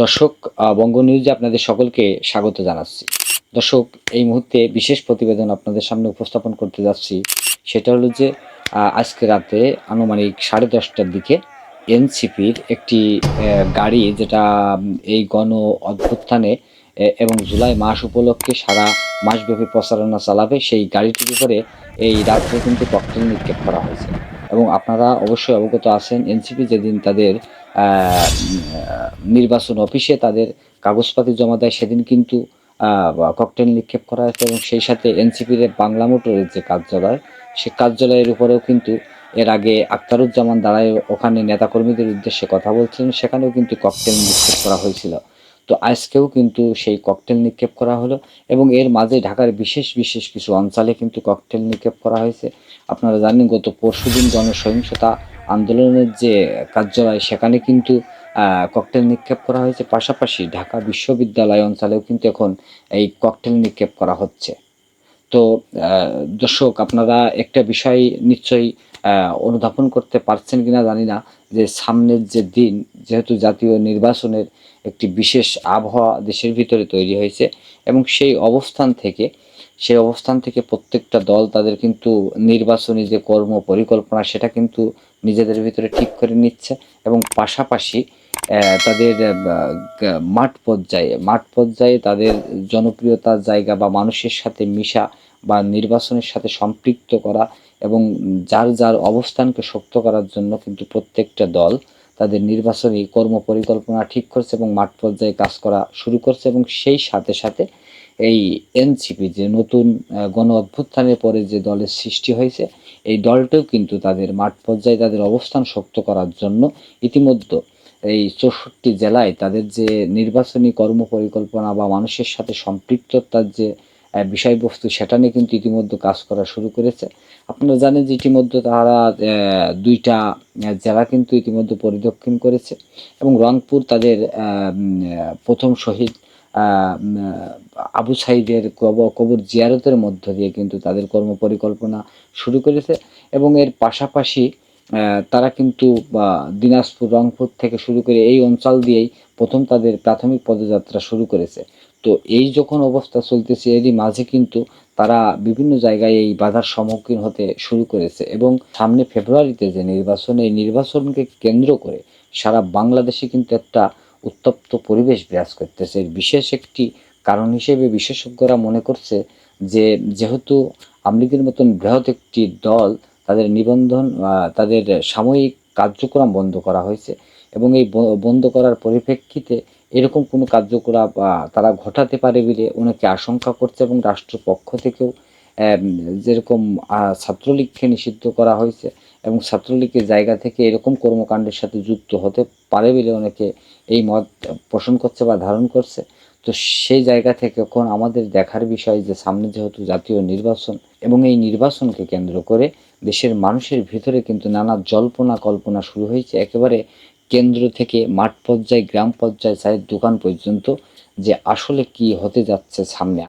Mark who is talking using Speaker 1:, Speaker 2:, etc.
Speaker 1: দর্শক বঙ্গ নিউজে আপনাদের সকলকে স্বাগত জানাচ্ছি। দর্শক, এই মুহূর্তে বিশেষ প্রতিবেদন আপনাদের সামনে উপস্থাপন করতে যাচ্ছি। সেটা হলো যে আজকে রাতে আনুমানিক সাড়ে দশটার দিকে এনসিপির একটি গাড়ি যেটা এই গণ অভ্যুত্থানে এবং জুলাই মাস উপলক্ষে সারা মাসব্যাপী প্রচারণা চালাবে, সেই গাড়িটির উপরে এই রাত্রে কিন্তু ককটেল নিক্ষেপ করা হয়েছে। এবং আপনারা অবশ্যই অবগত আছেন, এনসিপি যেদিন তাদের নির্বাচন অফিসে তাদের কাগজপাতি জমা দেয়, সেদিন কিন্তু ককটেল নিক্ষেপ করা হয়েছে এবং সেই সাথে এনসিপির বাংলা মোটরের যে কার্যালয়, সে কার্যালয়ের উপরেও কিন্তু এর আগে আক্তারুজ্জামান দাঁড়ায় ওখানে নেতাকর্মীদের উদ্দেশ্যে কথা বলছিলেন, সেখানেও কিন্তু ককটেল নিক্ষেপ করা হয়েছিল। তো আজকেও কিন্তু সেই ককটেল নিক্ষেপ করা হলো এবং এর মাঝে ঢাকার বিশেষ বিশেষ কিছু অঞ্চলে কিন্তু ককটেল নিক্ষেপ করা হয়েছে। আপনারা জানেন, গত পরশুদিন গণসহিংসতা আন্দোলনের যে কার্যালয়, সেখানে কিন্তু ককটেল নিক্ষেপ করা হয়েছে। পাশাপাশি ঢাকা বিশ্ববিদ্যালয় অঞ্চলেও কিন্তু এখন এই ককটেল নিক্ষেপ করা হচ্ছে। তো দর্শক, আপনারা একটা বিষয় নিশ্চয়ই অনুধাবন করতে পারছেন কিনা জানি না। যে সামনের যে দিন, যেহেতু জাতীয় নির্বাচনের একটি বিশেষ আবহাওয়া দেশের ভিতরে তৈরি হয়েছে এবং সেই অবস্থান থেকে সেই অবস্থান থেকে প্রত্যেকটা দল তাদের কিন্তু নির্বাচনী যে কর্ম পরিকল্পনা সেটা কিন্তু নিজেদের ভিতরে ঠিক করে নিচ্ছে এবং পাশাপাশি তাদের মাঠ পর্যায়ে মাঠ পর্যায়ে তাদের জনপ্রিয়তার জায়গা বা মানুষের সাথে মিশা বা নির্বাচনের সাথে সম্পৃক্ত করা এবং যার যার অবস্থানকে শক্ত করার জন্য কিন্তু প্রত্যেকটা দল তাদের নির্বাচনী কর্ম পরিকল্পনা ঠিক করছে এবং মাঠ পর্যায়ে কাজ করা শুরু করছে এবং সেই সাথে সাথে এই এনসিপি যে নতুন গণ অভ্যুত্থানের পরে যে দলের সৃষ্টি হয়েছে, এই দলটাও কিন্তু তাদের মাঠ পর্যায়ে তাদের অবস্থান শক্ত করার জন্য ইতিমধ্যে এই চৌষট্টি জেলায় তাদের যে নির্বাচনী কর্ম পরিকল্পনা বা মানুষের সাথে সম্পৃক্ততার যে বিষয়বস্তু, সেটা নিয়ে কিন্তু ইতিমধ্যে কাজ করা শুরু করেছে। আপনারা জানেন যে ইতিমধ্যে তারা দুইটা জেলা কিন্তু ইতিমধ্যে পরিদক্ষিণ করেছে এবং রংপুর তাদের প্রথম শহীদ আবু সাইদের কবর কবর জিয়ারতের মধ্য দিয়ে কিন্তু তাদের কর্ম পরিকল্পনা শুরু করেছে এবং এর পাশাপাশি তারা কিন্তু দিনাজপুর, রংপুর থেকে শুরু করে এই অঞ্চল দিয়েই প্রথম তাদের প্রাথমিক পদযাত্রা শুরু করেছে। তো এই যখন অবস্থা চলতেছে, এরই মাঝে কিন্তু তারা বিভিন্ন জায়গায় এই বাধার সম্মুখীন হতে শুরু করেছে এবং সামনে ফেব্রুয়ারিতে যে নির্বাচন, এই নির্বাচনকে কেন্দ্র করে সারা বাংলাদেশে কিন্তু একটা উত্তপ্ত পরিবেশ বিরাজ করতেছে। এর বিশেষ একটি কারণ হিসেবে বিশেষজ্ঞরা মনে করছে যে, যেহেতু আমলিগের মতন বৃহৎ একটি দল, তাদের নিবন্ধন তাদের সাময়িক কার্যক্রম বন্ধ করা হয়েছে এবং এই বন্ধ করার পরিপ্রেক্ষিতে এরকম কোনো কার্যকলাপ তারা ঘটাতে পারে বলে অনেকে আশঙ্কা করছে এবং রাষ্ট্রপক্ষ থেকেও যেরকম ছাত্রলীগকে নিষিদ্ধ করা হয়েছে। এবং ছাত্রলীগের জায়গা থেকে এরকম কর্মকাণ্ডের সাথে যুক্ত হতে পারে বলে অনেকে এই মত পোষণ করছে বা ধারণ করছে। তো সেই জায়গা থেকে এখন আমাদের দেখার বিষয় যে সামনে যেহেতু জাতীয় নির্বাচন এবং এই নির্বাচনকে কেন্দ্র করে দেশের মানুষের ভিতরে কিন্তু নানা জল্পনা কল্পনা শুরু হয়েছে। একেবারে কেন্দ্র থেকে মাঠ পর্যায়ে, গ্রাম পর্যায়ে, চায়ের দোকান পর্যন্ত যে আসলে কি হতে যাচ্ছে সামনে।